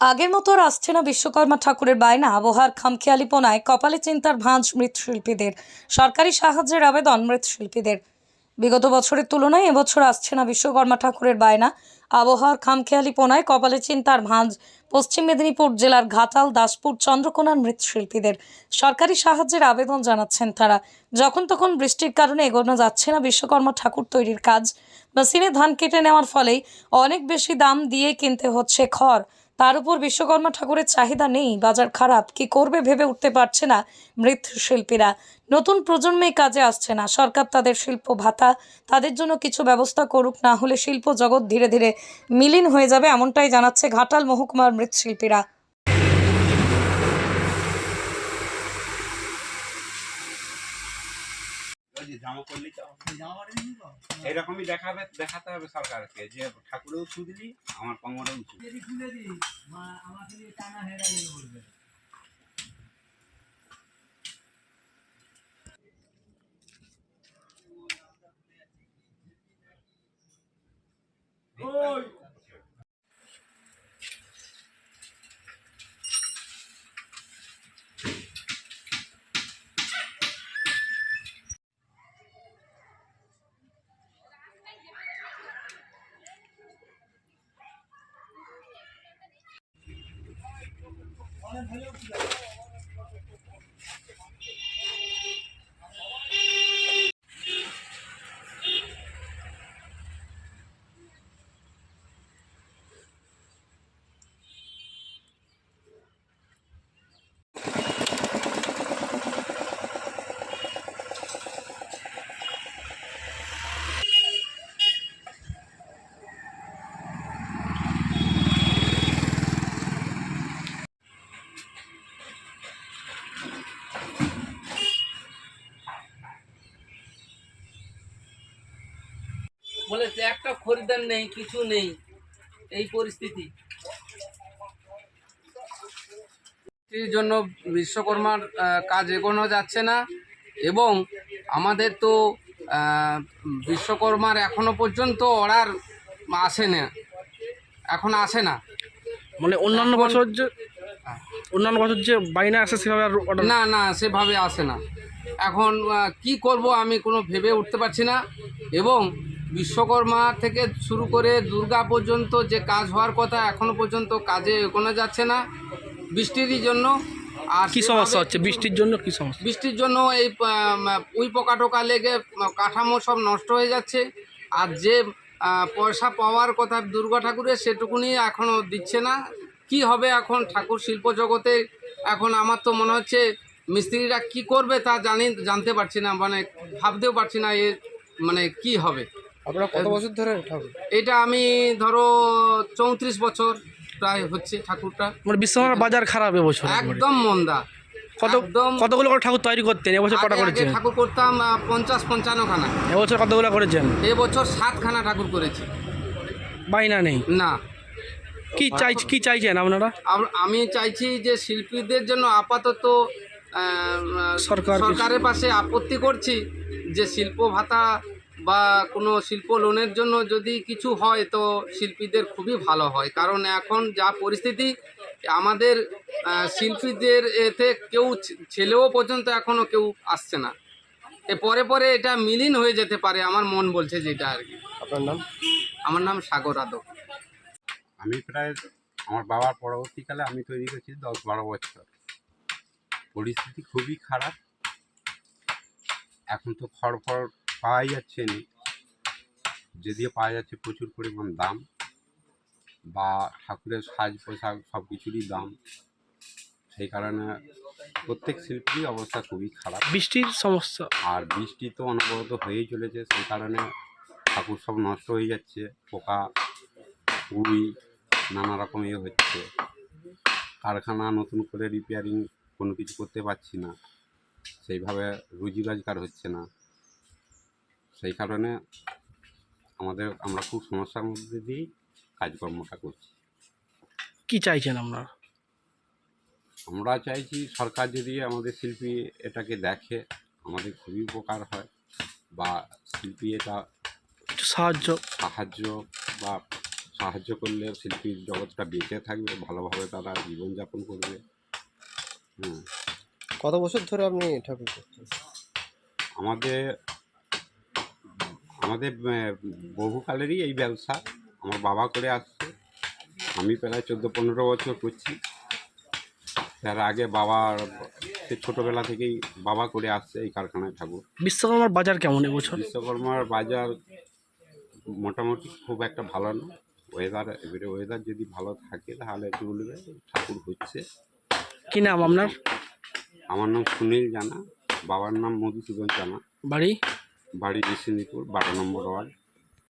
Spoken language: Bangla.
আগের মতো আর আসছে না বিশ্বকর্মা ঠাকুরের বায়না। আবহাওয়ার খামখেয়ালিপনায় কপালে চিন্তার ভাঁজ মৃৎশিল্পীদের। সরকারি সাহায্যের আবেদন মৃৎশিল্পীদের। বিগত বছরের তুলনায় এবছর আসছে না বিশ্বকর্মা ঠাকুরের বায়না। আবহাওয়ার খামখেয়ালিপনায় কপালে চিন্তার ভাঁজ পশ্চিম মেদিনীপুর জেলার ঘাটাল, দাসপুর, চন্দ্রকোনার মৃৎশিল্পীদের। সরকারি সাহায্যের আবেদন জানাচ্ছেন তারা। যখন তখন বৃষ্টির কারণে এগোনো যাচ্ছে না বিশ্বকর্মা ঠাকুর তৈরির কাজ। মেশিনে ধান কেটে নেওয়ার ফলেই অনেক বেশি দাম দিয়ে কিনতে হচ্ছে খড়। তার উপর বিশ্বকর্মা ঠাকুরের চাহিদা নেই, বাজার খারাপ, কি করবে ভেবে উঠতে পারছে না মৃৎশিল্পীরা। নতুন প্রজন্মে কাজে আসছে না, সরকার তাদের শিল্প ভাতা, তাদের জন্য কিছু ব্যবস্থা করুক, না হলে শিল্প জগৎ ধীরে ধীরে মিলিন হয়ে যাবে, এমনটাই জানাচ্ছে ঘাটাল মহকুমার মৃৎশিল্পীরা। ওই যে জামা করলি তো? এরকমই দেখাবে দেখাতে হবে সরকারকে যে ঠাকুরেও ছু দিলি আমার কোমরেও ছু हेलो किया বলেছে একটা খরিদ্দার নেই কিছু নেই। এই পরিস্থিতি। জন্য বিশ্বকর্মার কাজ এগোনো যাচ্ছে না এবং আমাদের তো বিশ্বকর্মার এখনও পর্যন্ত অর্ডার আসে না। এখন আসে না। মানে অন্যান্য বছর যে অন্যান্য বছর যে বাইনা আসে সেভাবে আর না না সেভাবে আসে না। এখন কি করব আমি কোনো ভেবে উঠতে পারছি না এবং বিশ্বকর্মা থেকে শুরু করে দুর্গা পর্যন্ত যে কাজ হওয়ার কথা এখনও পর্যন্ত কাজে এগোনো যাচ্ছে না বৃষ্টির জন্য। আর কি সমস্যা হচ্ছে? বৃষ্টির জন্য কি সমস্যা? বৃষ্টির জন্য এই উই পোকা টোকা লেগে কাঠামো সব নষ্ট হয়ে যাচ্ছে। আর যে পয়সা পাওয়ার কথা দুর্গা ঠাকুরের সেটুকুনি এখনও দিচ্ছে না। কি হবে এখন ঠাকুর শিল্প জগতে? এখন আমার তো মনে হচ্ছে মিস্ত্রিরা কি করবে তা জানি জানতে পারছি না মানে ভাবতেও পারছি না এ মানে কি হবে। আপনারা কত বছর ধরে ঠাকুর? এটা আমি ধরো চৌত্রিশ বছর প্রায় হচ্ছে ঠাকুরটা। মানে বিশ্বকর্মার বাজার খারাপ এবছর একদম মন্দা। কত কতগুলো করে ঠাকুর তৈরি করতেন? এবছর কটা করেছেন? ঠাকুর করতাম পঞ্চাশ পঞ্চান্ন খানা। এবছর কতগুলো করেছেন? এবছর সাতখানা ঠাকুর করেছি। বাইনা নেই? না। কি চাই কি চাইছেন আপনারা? আমি চাইছি যে শিল্পীদের জন্য আপাতত সরকার সরকারের পাশে আপত্তি করছি যে শিল্প ভাতা বা কোনো শিল্প লোনের জন্য যদি কিছু হয় তো শিল্পীদের খুবই ভালো হয়। কারণ এখন যা পরিস্থিতি আমাদের শিল্পীদের এতে কেউ ছেলেও পর্যন্ত এখনও কেউ আসছে না। এ পরে পরে এটা মিলিন হয়ে যেতে পারে আমার মন বলছে যেটা আর কি। আপনার নাম? আমার নাম সাগর আদক। আমি প্রায় আমার বাবার পরবর্তীকালে আমি তৈরি করেছি দশ বারো বছর। পরিস্থিতি খুবই খারাপ। এখন তো খড় ফড় পাওয়াই যাচ্ছে না। যদিও পাওয়া যাচ্ছে প্রচুর পরিমাণ দাম বা ঠাকুরের সাজ পোশাক সব কিছুরই দাম। সেই কারণে প্রত্যেক শিল্পীর অবস্থা খুবই খারাপ। বৃষ্টির সমস্যা। আর বৃষ্টি তো অনবরত হয়েই চলেছে সেই কারণে ঠাকুর সব নষ্ট হয়ে যাচ্ছে পোকা উড়ি নানা রকম ইয়ে হচ্ছে। কারখানা নতুন করে রিপেয়ারিং কোনো কিছু করতে পারছি না। সেইভাবে রুজি রোজগার হচ্ছে না। সেই কারণে আমাদের আমরা খুব সমস্যার মধ্যে দিয়েই কাজকর্মটা করছি। কি চাইছেন আমরা আমরা চাইছি সরকার যদি আমাদের শিল্পী এটাকে দেখে আমাদের খুবই উপকার হয় বা শিল্পী এটা সাহায্য সাহায্য বা সাহায্য করলে শিল্পীর জগৎটা বেঁচে থাকবে ভালোভাবে তারা জীবনযাপন করবে। হ্যাঁ কত বছর ধরে আপনি ঠাকুর করছেন? আমাদের আমাদের বহুকালেরই এই ব্যবসা। আমার বাবা করে আসছে। আমি প্রায় চোদ্দ পনেরো বছর করছি। তার আগে বাবার সে ছোটোবেলা থেকেই বাবা করে আসছে এই কারখানায় ঠাকুর। বিশ্বকর্মার বাজার কেমন এবছর? বিশ্বকর্মার বাজার মোটামুটি খুব একটা ভালো না। ওয়েদার এবারে ওয়েদার যদি ভালো থাকে তাহলে চলবে ঠাকুর হচ্ছে। কি নাম আপনার? আমার নাম সুনীল জানা। বাবার নাম মধুসূদন জানা। বাড়ি? বাড়ি বিষ্ণুপুর বারো নম্বর ওয়ার্ড।